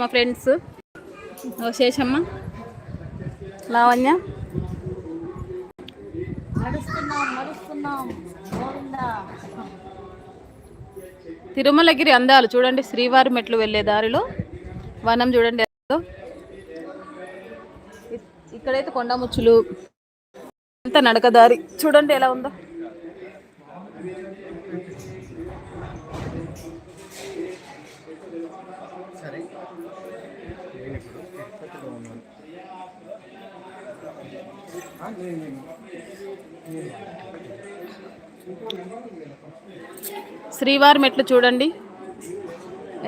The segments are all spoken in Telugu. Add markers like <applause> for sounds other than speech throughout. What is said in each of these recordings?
మా ఫ్రెండ్స్. శేషమ్మ. లావణ్య. నడుస్తున్నాం నడుస్తున్నాం. గోవిందా. తిరుమలగిరి అందాలు చూడండి శ్రీవారి మెట్లు వెళ్ళే దారిలో. వనం చూడండి. ఇక్కడైతే కొండముచ్చులు. అంత నడక దారి. చూడండి ఎలా ఉందో. శ్రీవారి మెట్లు చూడండి.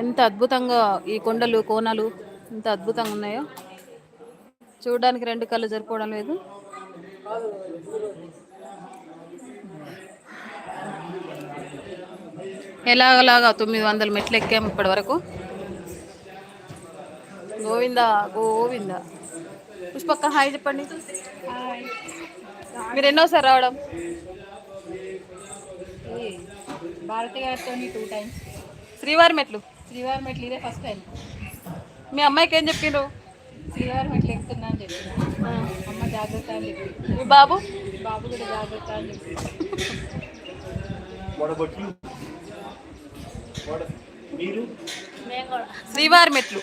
ఎంత అద్భుతంగా ఈ కొండలు కోనలు ఎంత అద్భుతంగా ఉన్నాయో. చూడడానికి రెండు కళ్ళు సరిపోవడం లేదు. ఎలాగలాగా తొమ్మిది వందల మెట్లు ఎక్కాము ఇప్పటి వరకు. గోవింద గోవింద. పుష్పక్క హాయ్ చెప్పండి మీరు ఎన్నోసారి రావడం భారతి గారితో టూ టైమ్స్ శ్రీవారి మెట్లు శ్రీవారి మెట్లు ఇదే ఫస్ట్ టైం మీ అమ్మాయికి ఏం చెప్పిండ్రు శ్రీవారి మెట్లు ఎక్కుతున్నా అని చెప్పిన అమ్మ జాగ్రత్త అని చెప్పి మీ బాబు బాబు కూడా జాగ్రత్త అని చెప్పి? మీరు శ్రీవారి మెట్లు.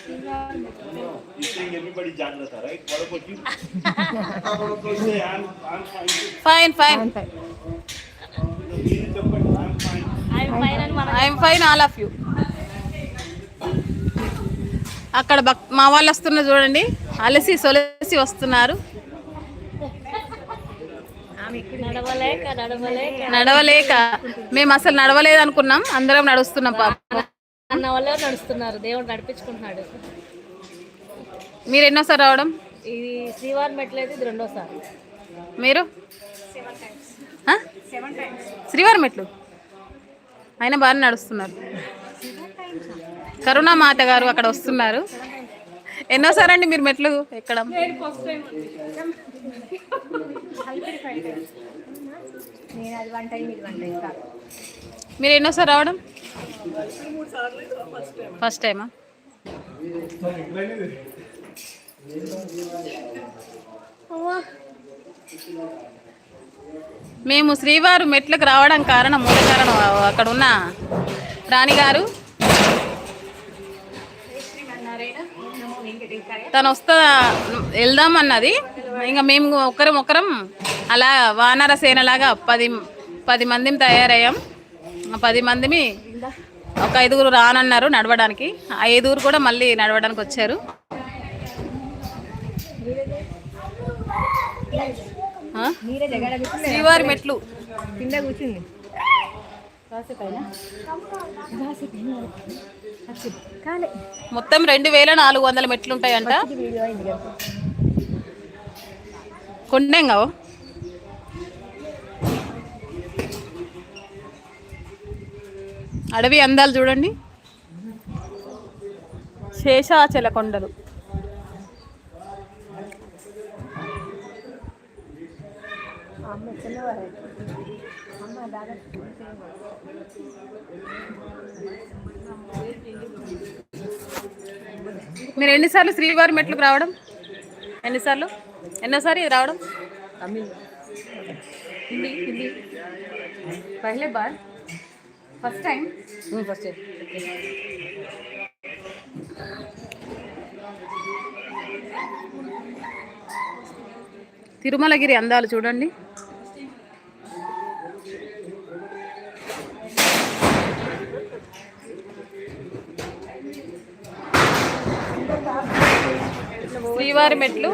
Fine fine I'm fine all of you అక్కడ భక్ మా వాళ్ళు వస్తున్నారు చూడండి. అలసి సొలసి వస్తున్నారు. నడవలేక మేము అసలు నడవలేదు అనుకున్నాం అందరం నడుస్తున్నాం పాప. అన్న వల్ల నడుస్తున్నారు. దేవుడు నడిపించుకుంటున్నాడు. మీరు ఎన్నోసారి రావడం? ఇది శ్రీవారి మెట్లు అయితే ఇది రెండోసారి. మీరు? శ్రీవారి మెట్లు? ఆయన బాగానే నడుస్తున్నారు. కరుణామాత గారు అక్కడ వస్తున్నారు. ఎన్నోసారి అండి మీరు మెట్లు ఎక్కడం? నేను అది వన్ టైం ఇది వన్ టైం కాదు. మీరు ఎన్నోసారి రావడం? ఫస్ట్ టైమా? మేము శ్రీవారు మెట్లకు రావడం కారణం మూల కారణం అక్కడ ఉన్న రాణిగారు తను వస్తా వెళ్దాం అన్నది. ఇంకా మేము ఒకరం ఒకరం అలా వానర సేనలాగా పది పది మందిని తయారయ్యాం. పది మందిని ఒక ఐదుగురు రానన్నారు నడవడానికి. ఆ ఐదుగురు కూడా మళ్ళీ నడవడానికి వచ్చారు. శ్రీవారి మెట్లు. కింద కూర్చుంది. మొత్తం రెండు వేల నాలుగు వందల మెట్లు ఉంటాయంట. కొండెంగావు? అడవి అందాలు చూడండి. శేషాచల కొండలు. మీరు ఎన్నిసార్లు శ్రీవారి మెట్లకు రావడం? ఎన్నిసార్లు? ఎన్నోసారి ఇది రావడం? తమిళ్. హిందీ హిందీ. పహిలే బార్. ఫస్ట్ టైం ఫస్ట్ తిరుమలగిరి అందాలు చూడండి. శ్రీవారి మెట్లు.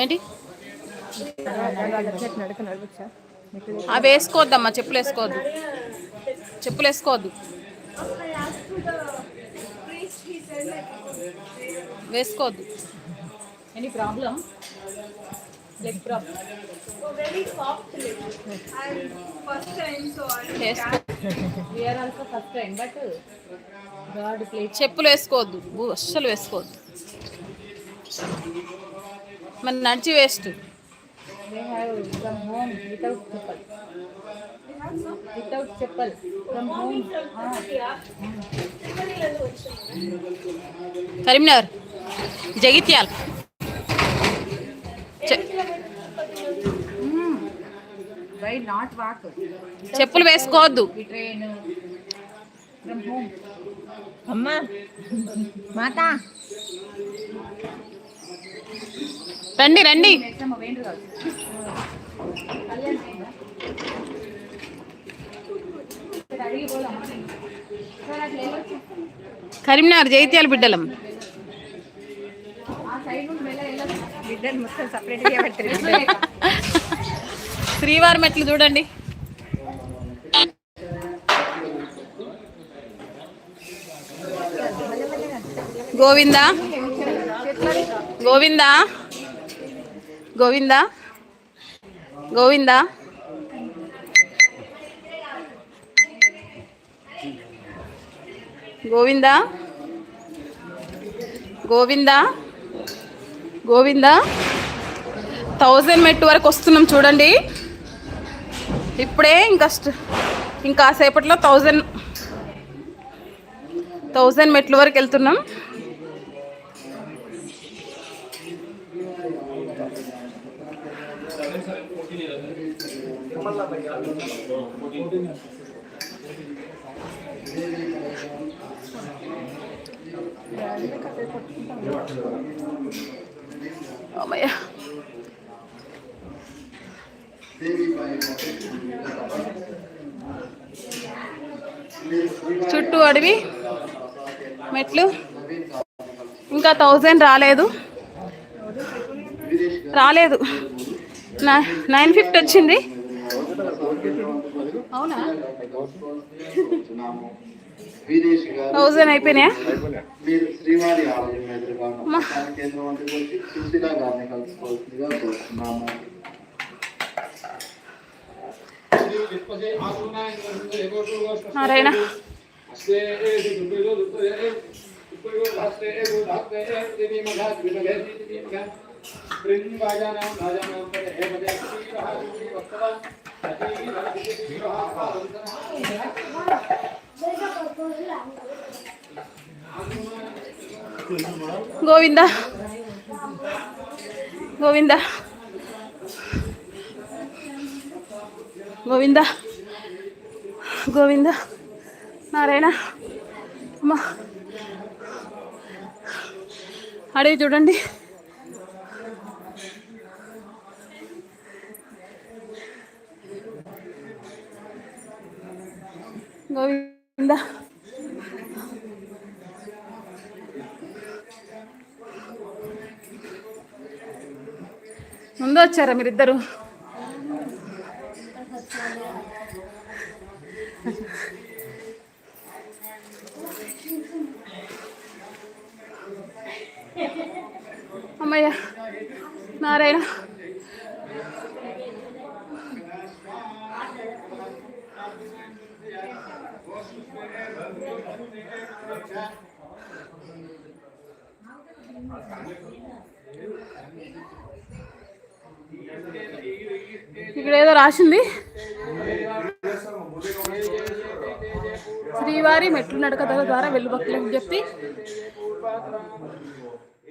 ఏంటి? అవి వేసుకోవద్దమ్మా చెప్పులు వేసుకోవద్దు. చెప్పులు వేసుకోవద్దు. వేసుకోవద్దు. ఎనీ ప్రాబ్లం లెగ్ చెప్పులు వేసుకోవద్దు అస్సలు వేసుకోవద్దు. మరి నడిచి waste. They have from home without chappal without chappal from home Karimnagar Jagtial. Not walk చెప్పులు వేసుకోవద్దు. ట్రైన్ అమ్మా. మాత. రండి రండి. ఎగ్జామ్ వేండ్రు కాదు కళ్యాణ్ ట్రైన్ అడిగి పోదాం సార్ అట్లా వెళ్ళొచ్చు కరీంనగర్ జగిత్యాల బిడ్డలం ఆ సైడ్ నుండి వెళ్ళ వెళ్ళొచ్చు మొత్తం సపరేట్గా పెట్టారు శ్రీవారి మెట్లు చూడండి. గోవిందా? గోవిందా? గోవిందా? గోవిందా? గోవిందా? గోవిందా? గోవిందా థౌజండ్ మెట్టు వరకు వస్తున్నాం చూడండి. ఇప్పుడే ఇంకా ఇంకా సేపట్లో థౌజండ్ థౌజండ్ మెట్ల వరకు వెళ్తున్నాం. అమ్మయ్య చుట్టూ అడవి మెట్లు. ఇంకా థౌజండ్ రాలేదు. రాలేదు. నైన్ ఫిఫ్టీ వచ్చింది. అవునా? <laughs> విదేశీగా థౌజండ్ అయిపోయినాయా మీరు శ్రీవారి ఆలయం ఎదురుగా ఉన్న ప్రధాన కేంద్రం వద్దకు వచ్చి సుశీల గారిని కలుసుకోవాల్సిందిగా కోరుతున్నాము నారాయణ గోవింద. గోవింద. గోవింద. గోవింద. నారాయణ. అమ్మా. అడవి చూడండి. గోవింద. ముందు వచ్చారా మీరిద్దరు? అమ్మయ్య నారాయణ. ఇక్కడ ఏదో రాసింది. శ్రీవారి మెట్లు నడక ద్వారా వెలుబక్కులకు చెప్పి.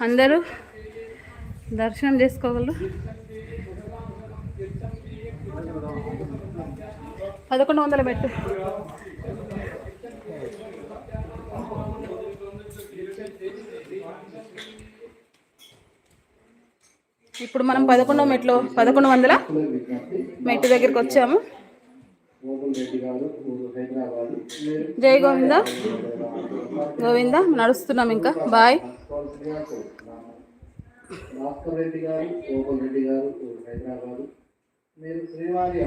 అందరూ దర్శనం చేసుకోగలరు. పదకొండు వందల మెట్టు ఇప్పుడు మనం పదకొండవ మెట్లు పదకొండు వందల మెట్టు దగ్గరికి వచ్చాము గోకుల్ రెడ్డి గారు ఊరు హైదరాబాద్ మీరు జై గోవింద. గోవింద నడుస్తున్నాం ఇంకా. బాయ్. భాస్కర్ రెడ్డి గారు గోకుల్ రెడ్డి గారు హైదరాబాద్. మీరు శ్రీవారి